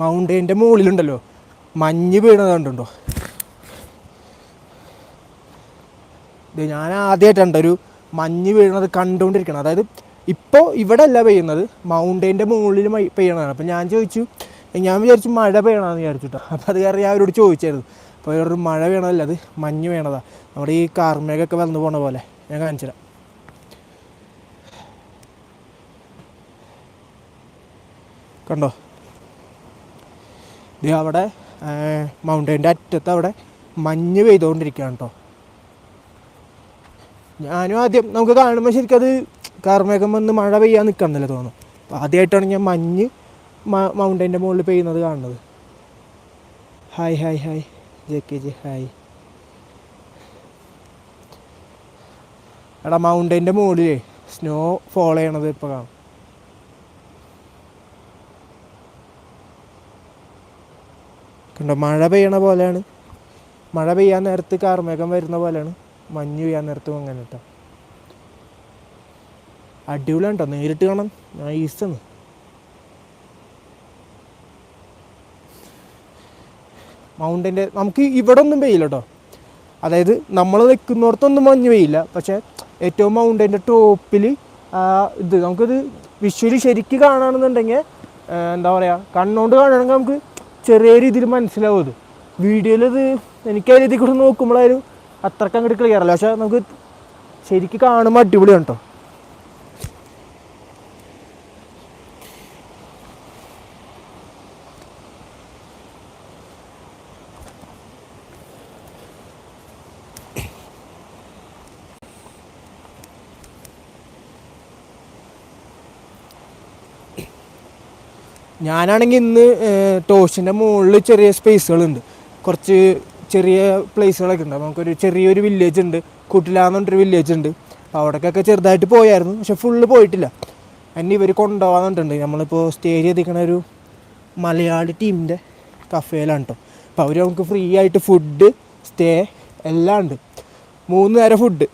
മൗണ്ടൈന്റെ മുകളിലുണ്ടല്ലോ. മഞ്ഞ് വീണത് കണ്ടുണ്ടോ ഇത് ഞാൻ ആദ്യമായിട്ടുണ്ട് ഒരു മഞ്ഞ് വീഴുന്നത് കണ്ടുകൊണ്ടിരിക്കണം അതായത് ഇപ്പോൾ ഇവിടെ അല്ല പെയ്യുന്നത് മൗണ്ടൈന്റെ മുകളിൽ പെയ്യണതാണ്. അപ്പോൾ ഞാൻ ചോദിച്ചു ഞാൻ വിചാരിച്ചു മഴ പെയ്യണമെന്ന് വിചാരിച്ചിട്ടോ അപ്പോൾ അത് കാരണം ഞാൻ അവരോട് ചോദിച്ചായിരുന്നു. അപ്പോൾ ഇവരോട് മഴ വീണതല്ല അത് മഞ്ഞ് വീണതാ. നമ്മുടെ ഈ കാർമേഘൊക്കെ വന്നു പോണ പോലെ. ഞാൻ കാണിച്ചു തരാം. കണ്ടോ? ഇത് അവിടെ മൗണ്ടൈന്റെ അറ്റത്ത് അവിടെ മഞ്ഞ് പെയ്തുകൊണ്ടിരിക്കുകയാണ് കേട്ടോ ഞാനും ആദ്യം നമുക്ക് കാണുമ്പോൾ ശരിക്കും അത് കാർമേഘം വന്ന് മഴ പെയ്യാൻ നിൽക്കണമെന്നല്ലേ അപ്പോൾ ആദ്യമായിട്ടാണ് ഞാൻ മഞ്ഞ് മൗണ്ടൈന്റെ മുകളിൽ പെയ്യുന്നത് കാണുന്നത്. Hi hi hi J K G hi എടാ മൗണ്ടൈന്റെ മുകളിൽ സ്നോ ഫോളോ ചെയ്യണത് ഇപ്പോൾ കാണാം. കണ്ടോ? മഴ പെയ്യണ പോലെയാണ്. മഴ പെയ്യാൻ നേരത്ത് കാർമേഘം വരുന്ന പോലെയാണ്. മഞ്ഞ് പെയ്യാൻ നേരത്തും അങ്ങനെ കേട്ടോ അടിപൊളിയാണ് കേട്ടോ നേരിട്ട് കാണാൻ നൈസാണ് മൗണ്ടന്റെ നമുക്ക് ഇവിടെ ഒന്നും പെയ്യില്ല കേട്ടോ അതായത് നമ്മൾ നിൽക്കുന്നിടത്തൊന്നും മഞ്ഞ് പെയ്യില്ല. പക്ഷേ ഏറ്റവും മൗണ്ടന്റെ ടോപ്പിൽ ഇത് നമുക്കിത് വിഷ്വലി ശരിക്ക് കാണുകയാണെന്നുണ്ടെങ്കിൽ എന്താ പറയുക കണ്ണുകൊണ്ട് കാണുകയാണെങ്കിൽ നമുക്ക് ചെറിയ രീതിയിൽ മനസ്സിലാവും അത്. വീഡിയോയിൽ ഇത് എനിക്ക് ആ രീതിയിൽ കൂടെ നോക്കുമ്പോഴായാലും അത്രയ്ക്ക് അങ്ങോട്ട് ക്ലിയർ അല്ല. പക്ഷേ നമുക്ക് ശരിക്കും കാണുമ്പോൾ അടിപൊളിയാണ് കേട്ടോ ഞാനാണെങ്കിൽ ഇന്ന് ടോഷിന്റെ മുകളിൽ ചെറിയ സ്പേസുകളുണ്ട്. കുറച്ച് ചെറിയ പ്ലേസുകളൊക്കെ ഉണ്ട്. നമുക്കൊരു ചെറിയൊരു വില്ലേജ് ഉണ്ട്. കുട്ടിലാന്ന് പറഞ്ഞിട്ടൊരു വില്ലേജ് ഉണ്ട്. അപ്പോൾ അവിടേക്കൊക്കെ ചെറുതായിട്ട് പോയായിരുന്നു. പക്ഷെ ഫുള്ള് പോയിട്ടില്ല. എന്നെ ഇവർ കൊണ്ടുപോകാന്നുണ്ട് നമ്മളിപ്പോൾ സ്റ്റേ ചെയ്തിരിക്കണ ഒരു മലയാളി ടീമിന്റെ കഫേയിലാണ് കേട്ടോ അപ്പോൾ അവർ നമുക്ക് ഫ്രീ ആയിട്ട് ഫുഡ് സ്റ്റേ എല്ലാം ഉണ്ട്. മൂന്ന് നേരം ഫുഡ്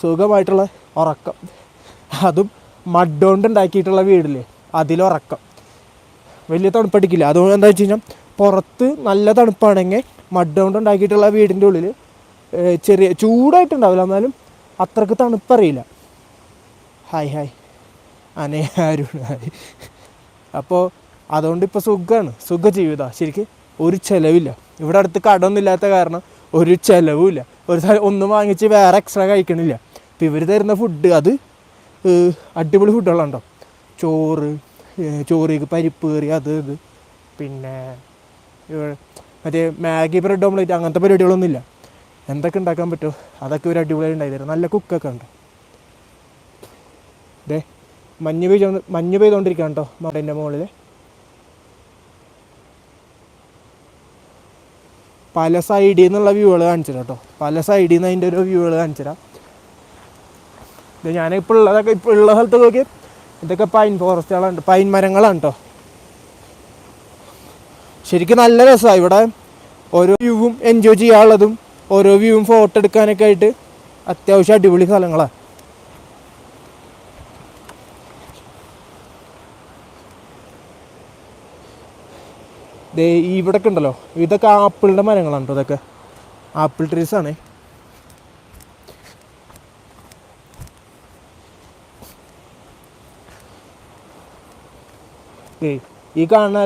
സുഖമായിട്ടുള്ള ഉറക്കം. അതും മഡ് കൊണ്ട് ഉണ്ടാക്കിയിട്ടുള്ള വീടില്ലേ? അതിലുറക്കം വലിയ തണുപ്പടിക്കില്ല. അതുകൊണ്ട് എന്താ വെച്ച് കഴിഞ്ഞാൽ പുറത്ത് നല്ല തണുപ്പാണെങ്കിൽ മഡ് ഉണ്ടാക്കിയിട്ടുള്ള വീടിന്റെ ഉള്ളിൽ ചെറിയ ചൂടായിട്ടുണ്ടാവില്ല. എന്നാലും അത്രയ്ക്ക് തണുപ്പറിയില്ല. Hi hi. അനേ ഹായ്. അപ്പോൾ അതുകൊണ്ട് ഇപ്പോൾ സുഖമാണ് സുഖ ജീവിതമാണ് ശരിക്കും ഒരു ചിലവില്ല. ഇവിടെ അടുത്ത് കടമൊന്നും ഇല്ലാത്ത കാരണം ഒരു ചിലവുമില്ല ഒരു ഒന്നും വാങ്ങിച്ച് വേറെ എക്സ്ട്രാ കഴിക്കണില്ല. ഇപ്പം ഇവർ തരുന്ന ഫുഡ് അത് അടിപൊളി ഫുഡുകളുണ്ടോ ചോറ് ഏഹ്, ചോറ് പരിപ്പ് കയറി അത് ഇത്. പിന്നെ മറ്റേ മാഗി ബ്രെഡ് ഓംലേറ്റ് അങ്ങനത്തെ പരിപാടികളൊന്നുമില്ല. എന്തൊക്കെ ഉണ്ടാക്കാൻ പറ്റുമോ? അതൊക്കെ ഒരു അടിപൊളിയായി ഉണ്ടായി നല്ല കുക്കൊക്കെ ഉണ്ട്. ദേ മഞ്ഞ് പെയ്തോ മഞ്ഞ് പെയ്തുകൊണ്ടിരിക്കുകയാണ് കേട്ടോ മറേന്റെ മുകളിൽ പല സൈഡിൽ നിന്നുള്ള വ്യൂകൾ കാണിച്ചു കേട്ടോ പല സൈഡിൽ നിന്ന് അതിന്റെ ഒരു വ്യൂകൾ കാണിച്ചു തരാം ഇത് ഞാനിപ്പോൾ ഉള്ളതൊക്കെ ഇപ്പോൾ ഉള്ള സ്ഥലത്ത് നോക്കി ഇതൊക്കെ പൈൻ ഫോറസ്റ്റുകളുണ്ട് പൈൻ മരങ്ങളാണ് കേട്ടോ ശരിക്കും നല്ല രസമാണ് ഇവിടെ. ഓരോ വ്യൂവും എൻജോയ് ചെയ്യാനുള്ളതും ഓരോ വ്യൂവും ഫോട്ടോ എടുക്കാനൊക്കെ ആയിട്ട് അത്യാവശ്യം അടിപൊളി സ്ഥലങ്ങളാണ് ദേ ഇവിടൊക്കെ ഉണ്ടല്ലോ. ഇതൊക്കെ ആപ്പിളിന്റെ മരങ്ങളാണ് കേട്ടോ ഇതൊക്കെ. ആപ്പിൾ ട്രീസ് ആണ്. ഈ കാണുന്ന